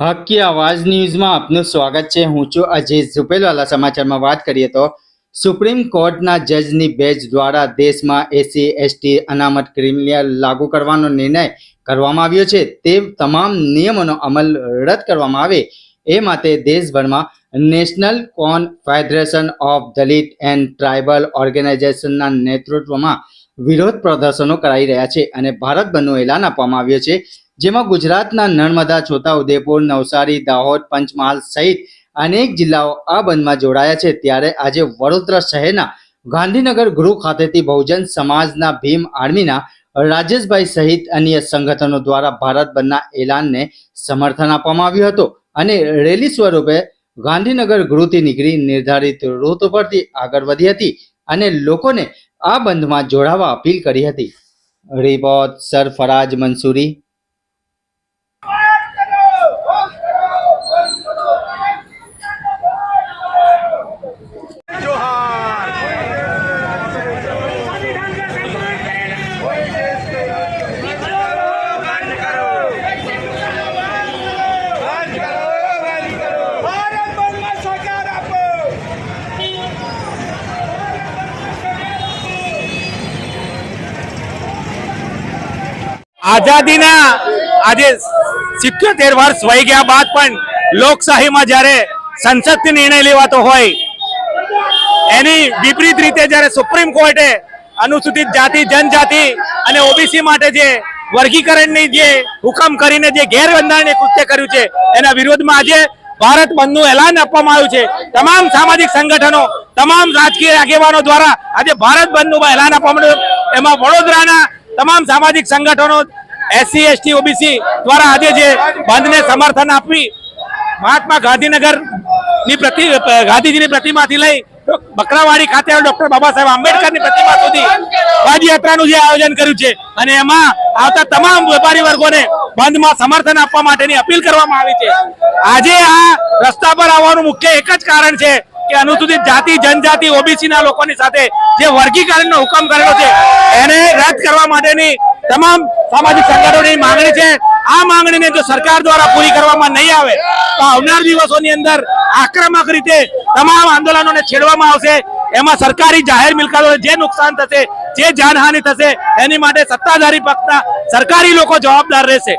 હક્કી આવાજ ન્યૂઝમાં આપનું સ્વાગત છે. હું છું અજીત. ઝુપેલવાલા સમાચારમાં વાત કરીએ તો સુપ્રીમ કોર્ટના જજની બેચ દ્વારા દેશમાં એસી, એસટી, અનામત ક્રિમિનલ લાગુ કરવાનો નિર્ણય કરવામાં આવ્યો છે. તે તમામ નિયમોનો અમલ રદ કરવામાં આવે એ માટે દેશભરમાં national con federation of Dalit and tribal ઓર્ગેનાઇઝેશનના નેતૃત્વમાં વિરોધ પ્રદર્શનો કરાઈ રહ્યા છે અને ભારત બંધનું એલાન આપવામાં આવ્યું છે. જેમાં ગુજરાતના નર્મદા, છોટાઉદેપુર, નવસારી, દાહોદ, પંચમહાલ સહિત અનેક જિલ્લાઓ આ બંધમાં જોડાયા છે. ત્યારે આજે વડોદરા શહેરના ગાંધીનગર ગૃહ ખાતેથી બહુજન સમાજના ભીમ આર્મીના રાજેશભાઈ સહિત અન્ય સંગઠનો દ્વારા ભારત બંધના એલાનને સમર્થન આપવામાં આવ્યું હતું અને રેલી સ્વરૂપે ગાંધીનગર ગૃહથી નીકળી નિર્ધારિત રૂટ પરથી આગળ વધી હતી અને લોકોને આ બંધમાં જોડાવા અપીલ કરી હતી. રિપોર્ટ સરફરાજ મંસૂરી. આઝાદીના આજે સિત્યોતેર વર્ષ વહી ગયા બાદ પણ લોકશાહીમાં જ્યારે સંસદથી નિર્ણય લેવાતો હોય, એની વિપરીત રીતે જ્યારે સુપ્રીમ કોર્ટે અનુસૂચિત જાતિ, જનજાતિ અને ઓબીસી માટે જે વર્ગીકરણની જે હુકમ કરીને જે ગેરબંધારણીય કૃત્ય કર્યું છે, એના વિરોધમાં આજે ભારત બંધનું એલાન આપવામાં આવ્યું છે. તમામ સામાજિક સંગઠનો, તમામ રાજકીય આગેવાનો દ્વારા આજે ભારત બંધનું એલાન આપવામાં આવ્યું. એમાં વડોદરાના તમામ સામાજિક સંગઠનો, એસસી, એસટી, ઓબીસી દ્વારા આજે જે બંધને સમર્થન આપવી મહાત્મા ગાંધીનગરની પ્રતિ, ગાંધીજીની પ્રતિમાથી લઈ બકરાવાડી ખાતે ડોક્ટર બાબા સાહેબ આંબેડકરની પ્રતિમા સુધી પદયાત્રાનું જે આયોજન કર્યું છે અને એમાં આવતા તમામ વેપારી વર્ગોને બંધમાં સમર્થન આપવા માટેની અપીલ કરવામાં આવી છે. આજે આ રસ્તા પર આવવાનું મુખ્ય એક જ કારણ છે કે અનુસૂચિત જાતિ, જનજાતિ ઓબીસી ના લોકોની સાથે જે વર્ગીકરણનો હુકમ કરેલો છે એને રદ કરવા માટેની તમામ સામાજિક સંગઠનોની માંગણી છે. આ માંગણીને જો સરકાર દ્વારા પૂરી કરવામાં નહીં આવે, તો આવનાર દિવસોની અંદર આક્રમક રીતે તમામ આંદોલનોને છેડવામાં આવશે. એમાં સરકારી જાહેર મિલકતોને જે નુકસાન થશે, જે જાનહાનિ થશે, એની માટે સત્તાધારી પક્ષના સરકારી લોકો જવાબદાર રહેશે.